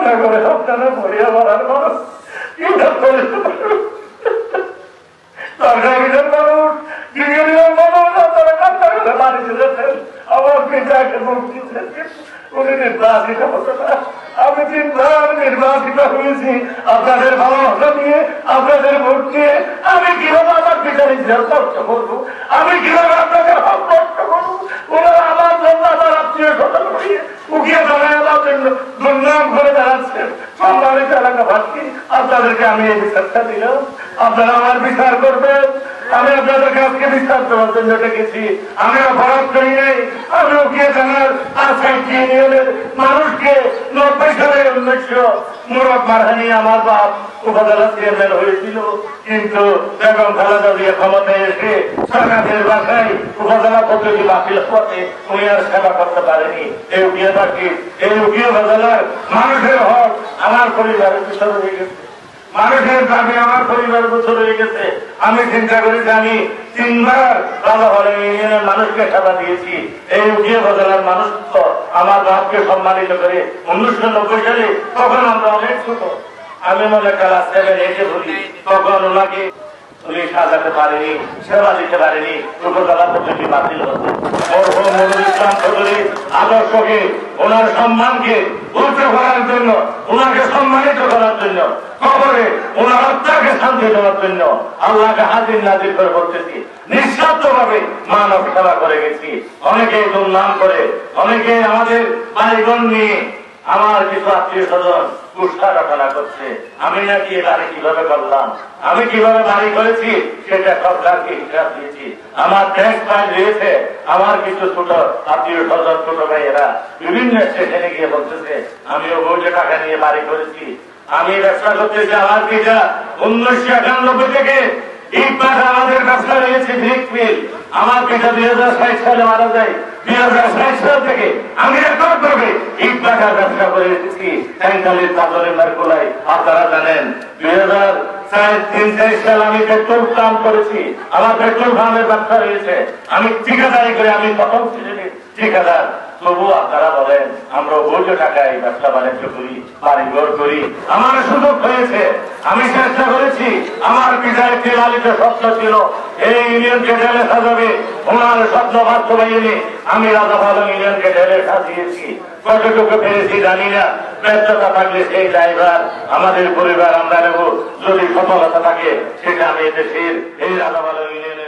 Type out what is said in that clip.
কান্না করে আপনারা মরিয়া মারার মানুষ। এটা করে আমি তিনবার নির্বাচিত আপনাদের ভালোবাসা নিয়ে, আপনাদের ভোট আমি কীভাবে আমার পিতার ইচ্ছার কষ্ট করব? আমি কীভাবে আপনাদের হক কষ্ট করব? আমার জন্য আমার আত্মীয় করিয়ে উকিয়ে দাঁড়ায় আমার দুর্নাম করে সম্মানিত এলাকাবাসী আপনাদেরকে আমি এই বিচারটা দিলাম। আপনারা আমার বিচার করবেন। আমি আপনাদেরকে আজকে বিচার দেওয়ার জন্য ডেকেছি। আমি অপরাধ করি নাই আমি উকিয়ে জানার ইউনিয়নের মানুষকে নব্বই উনিশশো মুরব মারহানি আমার বাপ চেয়ারম্যান হয়েছিল। কিন্তু বেগম এসে সরকারের বাসায় পদ্ধতি বাতিল উনি আর সেবা করতে পারেনি। এই উকিয়ে এই উকিয়ে উপজেলার মানুষের হক আমার পরিবারের পিছনে হয়ে গেছে। মানুষের দাবি আমার পরিবার বছর হয়ে গেছে। আমি চিন্তা করি আমি তিনবার মানুষকে সেবা দিয়েছি। এই উঠিয়ে বদলার মানুষ তো আমার বাপকে সম্মানিত করে উনিশশো নব্বই সালে তখন আমরা অনেক ছোট। আমি মনে ক্লাস সেভেন এইটে বলি, তখন ওনাকে উনি সাজাতে পারেনি, সেবা দিতে পারেনি, উপজেলা পদ্ধতি বাতিল হচ্ছে আদর্শকে, ওনার সম্মানকে উঁচু করার জন্য, ওনাকে সম্মানিত করার জন্য, কবরে ওনার আত্মাকে শান্তি দেওয়ার জন্য আল্লাহকে হাজির নাজির করে বলতেছি। নিঃস্বার্থ ভাবে মানব সেবা করে গেছি। অনেকে দুর্নাম করে, অনেকে আমাদের বাড়িগণ নিয়ে আমার কিছু আত্মীয় স্বজন কুষ্ঠা রচনা করছে। আমি নাকি বাড়ি কীভাবে করলাম? আমি কীভাবে বাড়ি করেছি? সেটা সরকারকে হিসাব দিয়েছি। আমার ট্যাক্স ফাইল রয়েছে, আমার কিছু ছোট আত্মীয় স্বজন, ছোট ভাইয়েরা বিভিন্ন স্টেশনে গিয়ে বলতেছে, আমিও বউজে টাকা নিয়ে বাড়ি করেছি। আমি ব্যবসা করতেছি আমার পিতা উনিশশো একানব্বই থেকে আমি আপনারা জানেন, দুই হাজার সাল আমি পেট্রোল পাম্প করেছি। আমার পেট্রোল পাম্পের ব্যবসা রয়েছে। আমি ঠিকাদারি করে আমি প্রথম ঠিকাদার। তবু আপনারা বলেন, আমরা অবৈধ টাকায় ব্যবসা বাণিজ্য করি বাড়ি ঘর করি। আমার সুযোগ হয়েছে। আমি চেষ্টা করেছি, আমার বিধায়কের লালিত স্বপ্ন ছিল। এই ইউনিয়নকে ঢেলে সাজাবে, ওনার স্বপ্ন বাস্তবায়নে আমি রাজা ভালো ইউনিয়নকে ঢেলে সাজিয়েছি। কতটুকু পেরেছি জানি না। ব্যস্ততা থাকলে সেই ড্রাইভার আমাদের পরিবার আমরা নেব। যদি সফলতা থাকে, সেটা আমি দেশের এই রাজা ভালো ইউনিয়নের জনগণ